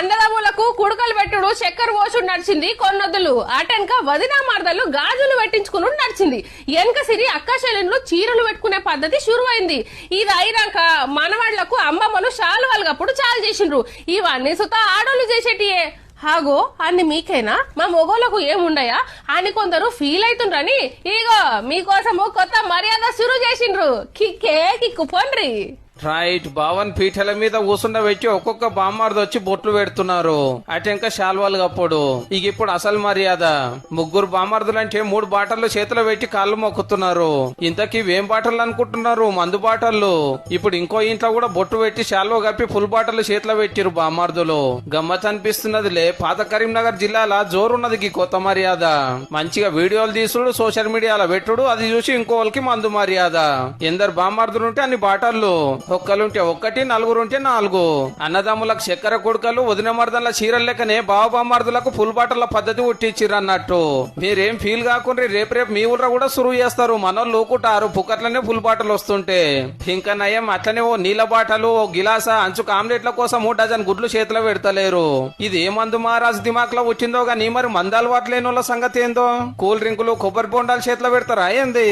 అన్నదమ్ములకు కుడుకలు పెట్టుడు చక్కెర పోసుడు నడిచింది కొన్నొద్దులు. అటెనక వదినా మరదలు గాజులు పెట్టించుకుని నడిచింది. వెనక సిరి అక్కశలు చీరలు పెట్టుకునే పద్ధతి శురువైంది ఇది అయినాక మనవాళ్ళకు అమ్మమ్మలు శాలువాలు కప్పుడు చాలు చేసిండ్రు. ఇవన్నీ సుత ఆడోళ్ళు చేసేటియే. హాగో అన్ని మీకేనా? మా మొగోళ్ళకు ఏముండయా? అని కొందరు ఫీల్ అవుతుండ్రని ఇగో మీకోసము కొత్త మర్యాద శురు చేసిండ్రు. కిక్కే కిక్కు పొండ్రి రైట్ భావన్ పీఠల మీద కూసుండబెట్టి ఒక్కొక్క బామ్మార్ది వచ్చి బొట్లు పెడుతున్నారు. అటు ఇంకా శాల్వాలు కప్పుడు. ఇక ఇప్పుడు అసలు మర్యాద. ముగ్గురు బామ్మార్దులు అంటే మూడు బాటలు చేతిలో పెట్టి కాళ్ళు మొక్కుతున్నారు. ఇంతకీ వేం బాటలు అనుకుంటున్నారు? మందు బాటలు. ఇప్పుడు ఇంకో ఇంట్లో కూడా బొట్టు పెట్టి శాల్వ కప్పి ఫుల్ బాటలు చేతిలో పెట్టిరు బామ్మార్దులు. గమ్మత్ అనిపిస్తున్నదిలే. పాత కరీంనగర్ జిల్లాల జోరున్నది ఈ కొత్త మర్యాద. మంచిగా వీడియోలు తీసుడు సోషల్ మీడియాలో పెట్టుడు అది చూసి ఇంకోళ్ళకి మందు మర్యాద. ఎందరు బామ్మార్దులు ఉంటే అన్ని బాటలు ఒక్కలుంటే ఒక్కటి నలుగురు ఉంటే నాలుగు. అన్నదమ్ములకు చక్కెర కొడుకలు వదిన మరదల చీరలు లెక్కనే బావ బామ్మార్దులకు ఫుల్ బాటల పద్ధతి ఉట్టించిర్రు అన్నట్టు మీరేం ఫీల్ కాకుండా రేపు రేపు మీ ఊళ్ళో కూడా సురువు చేస్తారు. మనోళ్ళు లోకుంటారు పుక్కట్లనే ఫుల్ బాటలు వస్తుంటే. ఇంకా నయం అట్లనే ఓ నీళ్ళ బాటలు ఓ గిలాస అంచుకు ఆమ్లెట్ల కోసం ఓ డజన్ గుడ్లు చేతిలో పెడతలేరు. ఇది ఏ మందు మహారాజు దిమాక్లో వచ్చిందో గానీ మరి మందాలు వాట్లేని వాళ్ళ సంగతి ఏందో? కూల్ డ్రింకులు కొబ్బరి బొండాలు చేతిలో పెడతారా ఏంది?